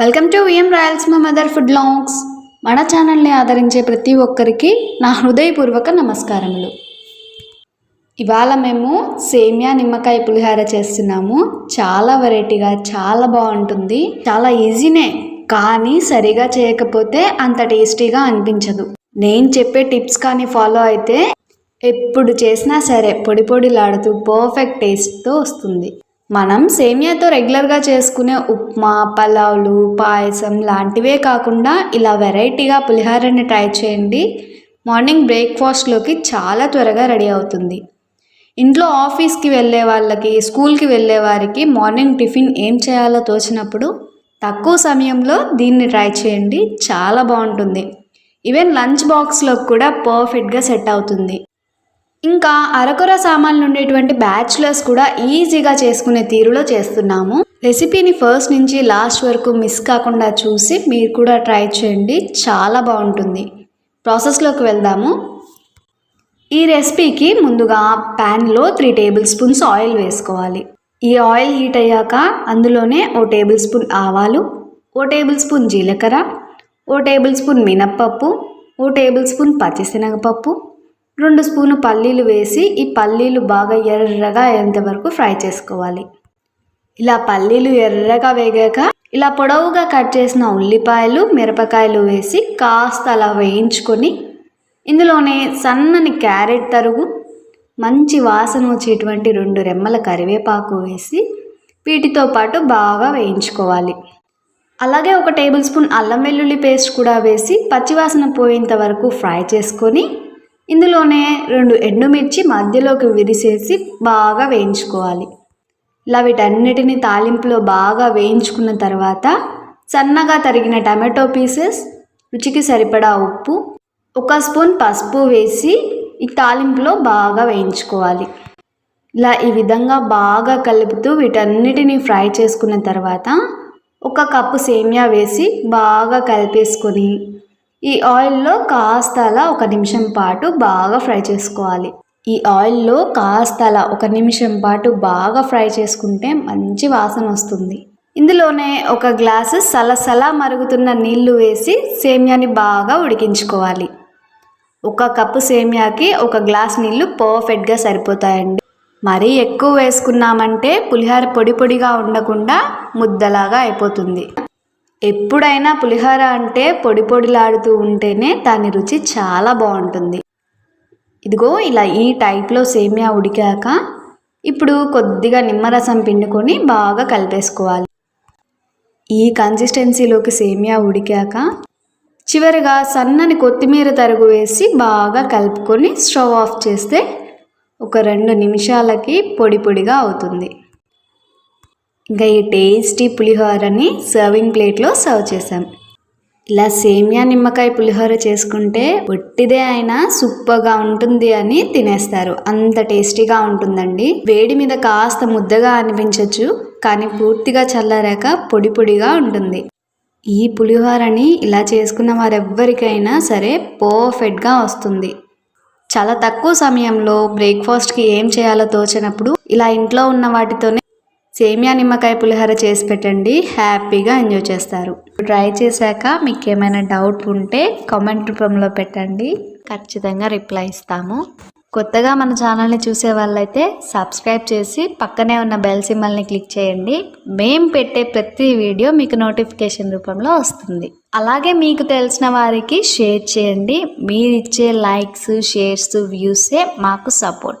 Welcome to VM royals మా mother food longs. మన ఛానల్ని ఆదరించే ప్రతి ఒక్కరికి నా హృదయపూర్వక నమస్కారములు. ఇవాళ మేము సేమియా నిమ్మకాయ పులిహార చేస్తున్నాము. చాలా వెరైటీగా చాలా బాగుంటుంది. చాలా ఈజీనే కానీ సరిగా చేయకపోతే అంత టేస్టీగా అనిపించదు. నేను చెప్పే టిప్స్ కానీ ఫాలో అయితే ఎప్పుడు చేసినా సరే పొడి పొడిలాడుతూ పర్ఫెక్ట్ టేస్ట్తో వస్తుంది. మనం సేమియాతో రెగ్యులర్గా చేసుకునే ఉప్మా పలావులు పాయసం లాంటివే కాకుండా ఇలా వెరైటీగా పులిహోరని ట్రై చేయండి. మార్నింగ్ బ్రేక్ఫాస్ట్లోకి చాలా త్వరగా రెడీ అవుతుంది. ఇంట్లో ఆఫీస్కి వెళ్ళే వాళ్ళకి స్కూల్కి వెళ్ళే వారికి మార్నింగ్ టిఫిన్ ఏం చేయాలో తోచినప్పుడు తక్కువ సమయంలో దీన్ని ట్రై చేయండి. చాలా బాగుంటుంది. ఈవెన్ లంచ్ బాక్స్లో కూడా పర్ఫెక్ట్గా సెట్ అవుతుంది. ఇంకా అరకొర సామాన్లు ఉండేటువంటి బ్యాచ్లర్స్ కూడా ఈజీగా చేసుకునే తీరులో చేస్తున్నాము. రెసిపీని ఫస్ట్ నుంచి లాస్ట్ వరకు మిస్ కాకుండా చూసి మీరు కూడా ట్రై చేయండి. చాలా బాగుంటుంది. ప్రాసెస్లోకి వెళ్దాము. ఈ రెసిపీకి ముందుగా ప్యాన్లో త్రీ టేబుల్ స్పూన్స్ ఆయిల్ వేసుకోవాలి. ఈ ఆయిల్ హీట్ అయ్యాక అందులోనే ఓ టేబుల్ స్పూన్ ఆవాలు ఓ టేబుల్ స్పూన్ జీలకర్ర ఓ టేబుల్ స్పూన్ మినప్పప్పు ఓ టేబుల్ స్పూన్ పచ్చిశనగపప్పు రెండు స్పూను పల్లీలు వేసి ఈ పల్లీలు బాగా ఎర్రగా అయ్యేంత వరకు ఫ్రై చేసుకోవాలి. ఇలా పల్లీలు ఎర్రగా వేగాక ఇలా పొడవుగా కట్ చేసిన ఉల్లిపాయలు మిరపకాయలు వేసి కాస్త అలా వేయించుకొని ఇందులోనే సన్నని క్యారెట్ తరుగు మంచి వాసన వచ్చేటువంటి రెండు రెమ్మల కరివేపాకు వేసి వీటితో పాటు బాగా వేయించుకోవాలి. అలాగే ఒక టేబుల్ స్పూన్ అల్లం వెల్లుల్లి పేస్ట్ కూడా వేసి పచ్చివాసన పోయేంత వరకు ఫ్రై చేసుకొని ఇందులోనే రెండు ఎండుమిర్చి మధ్యలోకి విరిసేసి బాగా వేయించుకోవాలి. ఇలా వీటన్నిటిని తాలింపులో బాగా వేయించుకున్న తర్వాత సన్నగా తరిగిన టమాటో పీసెస్ రుచికి సరిపడా ఉప్పు ఒక స్పూన్ పసుపు వేసి ఈ తాలింపులో బాగా వేయించుకోవాలి. ఇలా ఈ విధంగా బాగా కలుపుతూ వీటన్నిటిని ఫ్రై చేసుకున్న తర్వాత ఒక కప్పు సేమియా వేసి బాగా కలిపేసుకొని ఈ ఆయిల్లో కాస్త అలా ఒక నిమిషం పాటు బాగా ఫ్రై చేసుకోవాలి. ఈ ఆయిల్లో కాస్త అలా ఒక నిమిషం పాటు బాగా ఫ్రై చేసుకుంటే మంచి వాసన వస్తుంది. ఇందులోనే ఒక గ్లాసు సలసల మరుగుతున్న నీళ్ళు వేసి సేమ్యాని బాగా ఉడికించుకోవాలి. ఒక కప్పు సేమియాకి ఒక గ్లాస్ నీళ్ళు పర్ఫెక్ట్గా సరిపోతాయండి. మరీ ఎక్కువ వేసుకున్నామంటే పులిహోర పొడి పొడిగా ఉండకుండా ముద్దలాగా అయిపోతుంది. ఎప్పుడైనా పులిహోర అంటే పొడి పొడిలాడుతూ ఉంటేనే దాని రుచి చాలా బాగుంటుంది. ఇదిగో ఇలా ఈ టైప్లో సేమియా ఉడికాక ఇప్పుడు కొద్దిగా నిమ్మరసం పిండుకొని బాగా కలిపేసుకోవాలి. ఈ కన్సిస్టెన్సీలోకి సేమియా ఉడికాక చివరిగా సన్నని కొత్తిమీర తరుగు వేసి బాగా కలుపుకొని స్టవ్ ఆఫ్ చేస్తే ఒక రెండు నిమిషాలకి పొడి పొడిగా అవుతుంది. ఇంకా ఈ టేస్టీ పులిహోరని సర్వింగ్ ప్లేట్లో సర్వ్ చేసాం ఇలా సేమియా నిమ్మకాయ పులిహోర చేసుకుంటే ఒట్టిదే అయినా సూపర్గా ఉంటుంది అని తినేస్తారు. అంత టేస్టీగా ఉంటుందండి. వేడి మీద కాస్త ముద్దగా అనిపించవచ్చు కానీ పూర్తిగా చల్లారాక పొడి పొడిగా ఉంటుంది. ఈ పులిహోరని ఇలా చేసుకున్న వారెవ్వరికైనా సరే పర్ఫెక్ట్గా వస్తుంది. చాలా తక్కువ సమయంలో బ్రేక్ఫాస్ట్కి ఏం చేయాలో తోచినప్పుడు ఇలా ఇంట్లో ఉన్న వాటితోనే సేమియా నిమ్మకాయ పులిహోర చేసి పెట్టండి. హ్యాపీగా ఎంజాయ్ చేస్తారు. ట్రై చేశాక మీకు ఏమైనా డౌట్ ఉంటే కామెంట్ రూపంలో పెట్టండి. ఖచ్చితంగా రిప్లై ఇస్తాము. కొత్తగా మన ఛానల్ని చూసే వాళ్ళైతే సబ్స్క్రైబ్ చేసి పక్కనే ఉన్న బెల్ సింబల్ని క్లిక్ చేయండి. మేం పెట్టే ప్రతి వీడియో మీకు నోటిఫికేషన్ రూపంలో వస్తుంది. అలాగే మీకు తెలిసిన వారికి షేర్ చేయండి. మీరిచ్చే లైక్స్ షేర్స్ వ్యూసే మాకు సపోర్ట్.